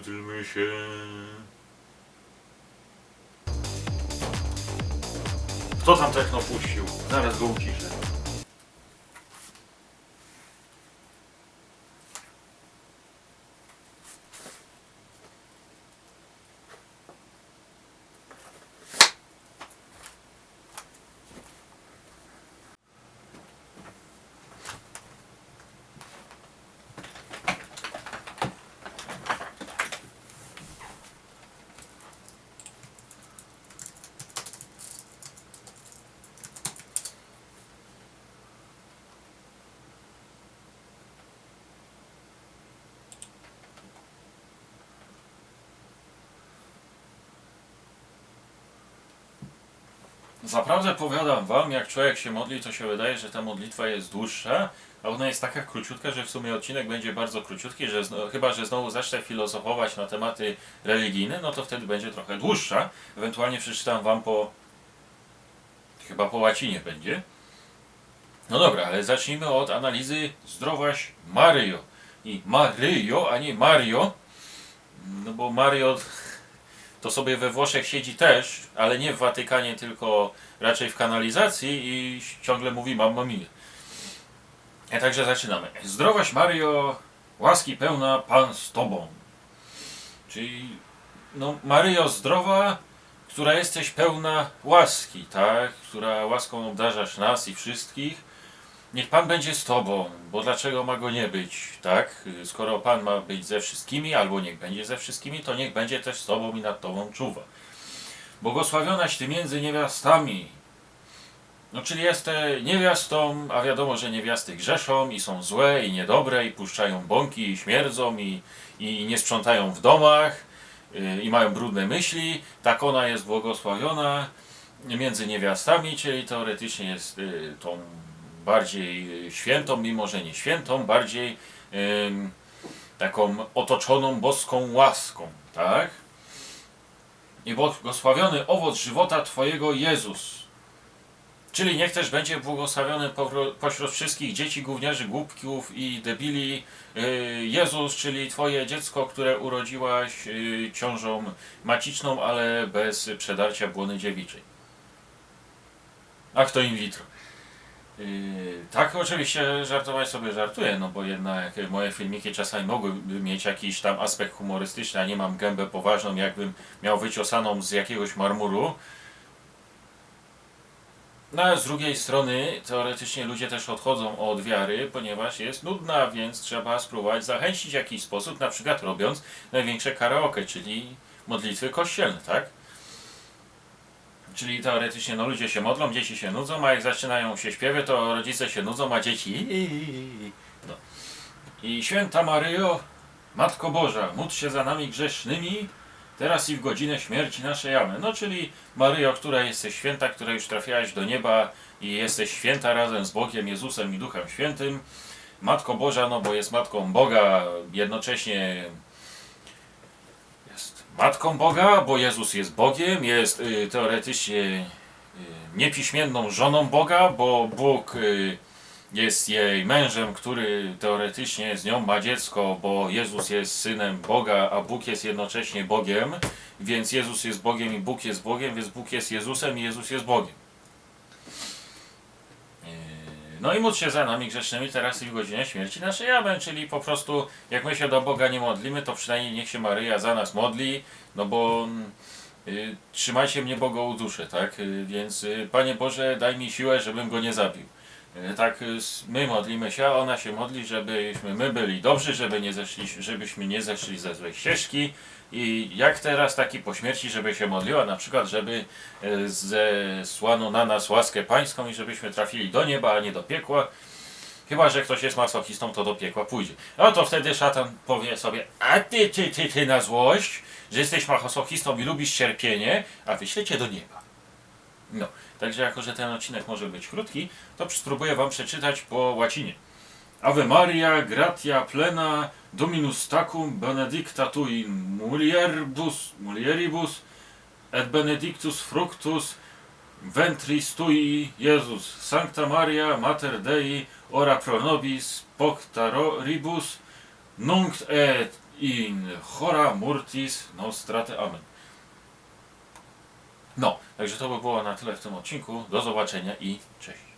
Módlmy się. Kto tam techno puścił? Zaraz go uciszę. Zaprawdę powiadam wam, jak człowiek się modli, to się wydaje, że ta modlitwa jest dłuższa, a ona jest taka króciutka, że w sumie odcinek będzie bardzo króciutki, że chyba, że znowu zacznę filozofować na tematy religijne, no to wtedy będzie trochę dłuższa. Ewentualnie przeczytam wam po... chyba po łacinie będzie. No dobra, ale zacznijmy od analizy Zdrowaś Mario. I Maryjo, a nie Mario, no bo Mario to sobie we Włoszech siedzi też, ale nie w Watykanie, tylko raczej w kanalizacji i ciągle mówi mamma mia. E, także zaczynamy. Zdrowaś Mario, łaski pełna Pan z Tobą. Czyli, no Maryjo zdrowa, która jesteś pełna łaski, tak? Która łaską obdarzasz nas i wszystkich. Niech Pan będzie z Tobą, bo dlaczego ma Go nie być, tak? Skoro Pan ma być ze wszystkimi, albo niech będzie ze wszystkimi, to niech będzie też z Tobą i nad Tobą czuwa. Błogosławionaś Ty między niewiastami. No, czyli jesteś niewiastą, a wiadomo, że niewiasty grzeszą i są złe i niedobre i puszczają bąki i śmierdzą i, i nie sprzątają w domach y, i mają brudne myśli. Tak ona jest błogosławiona między niewiastami, czyli teoretycznie jest y, tą bardziej y, świętą, mimo że nie świętą, bardziej taką otoczoną boską łaską, tak? I błogosławiony owoc żywota Twojego Jezus. Czyli niech też będzie błogosławiony pośród wszystkich dzieci, gówniarzy, głupków i debili y, Jezus, czyli Twoje dziecko, które urodziłaś y, ciążą maciczną, ale bez przedarcia błony dziewiczej. Ach, to in vitro. Yy, tak, oczywiście żartować sobie żartuję, no bo jednak moje filmiki czasami mogłyby mieć jakiś tam aspekt humorystyczny, a nie mam gębę poważną, jakbym miał wyciosaną z jakiegoś marmuru. No a z drugiej strony, teoretycznie ludzie też odchodzą od wiary, ponieważ jest nudna, więc trzeba spróbować zachęcić w jakiś sposób, na przykład robiąc największe karaoke, czyli modlitwy kościelne, tak? Czyli teoretycznie no, ludzie się modlą, dzieci się nudzą, a jak zaczynają się śpiewy, to rodzice się nudzą, a dzieci. No. I święta Maryjo, Matko Boża, módl się za nami grzesznymi, teraz i w godzinę śmierci naszej. Amen. No czyli Maryjo, która jesteś święta, która już trafiałaś do nieba i jesteś święta razem z Bogiem, Jezusem i Duchem Świętym. Matko Boża, no bo jest Matką Boga, jednocześnie Matką Boga, bo Jezus jest Bogiem, jest y, teoretycznie y, niepiśmienną żoną Boga, bo Bóg y, jest jej mężem, który teoretycznie z nią ma dziecko, bo Jezus jest synem Boga, a Bóg jest jednocześnie Bogiem, więc Jezus jest Bogiem i Bóg jest Bogiem, więc Bóg jest Jezusem i Jezus jest Bogiem. No i módl się za nami grzesznymi teraz i w godzinie śmierci naszej. Amen. Czyli po prostu jak my się do Boga nie modlimy, to przynajmniej niech się Maryja za nas modli, no bo y, trzymajcie mnie Bogo u duszy, tak? Y, więc y, Panie Boże, daj mi siłę, żebym go nie zabił. Y, tak, s- my modlimy się, a ona się modli, żebyśmy my byli dobrzy, żeby nie zeszli, żebyśmy nie zeszli ze złej ścieżki. I jak teraz taki po śmierci, żeby się modliła, na przykład, żeby y, zesłano na nas łaskę pańską i żebyśmy trafili do nieba, a nie do piekła. Chyba, że ktoś jest masochistą, to do piekła pójdzie. No to wtedy szatan powie sobie, a ty, ty, ty, ty na złość, że jesteś masochistą i lubisz cierpienie, a wyślę cię do nieba. No, także jako, że ten odcinek może być krótki, to spróbuję wam przeczytać po łacinie. Ave Maria, gratia plena, Dominus tacum, benedicta tu in mulieribus, mulieribus, et benedictus fructus ventris tui, Jezus. Sancta Maria, Mater Dei, ora pro nobis, poctaroribus, nunc et in hora murtis nostrate amen. No, także to by było na tyle w tym odcinku. Do zobaczenia i cześć.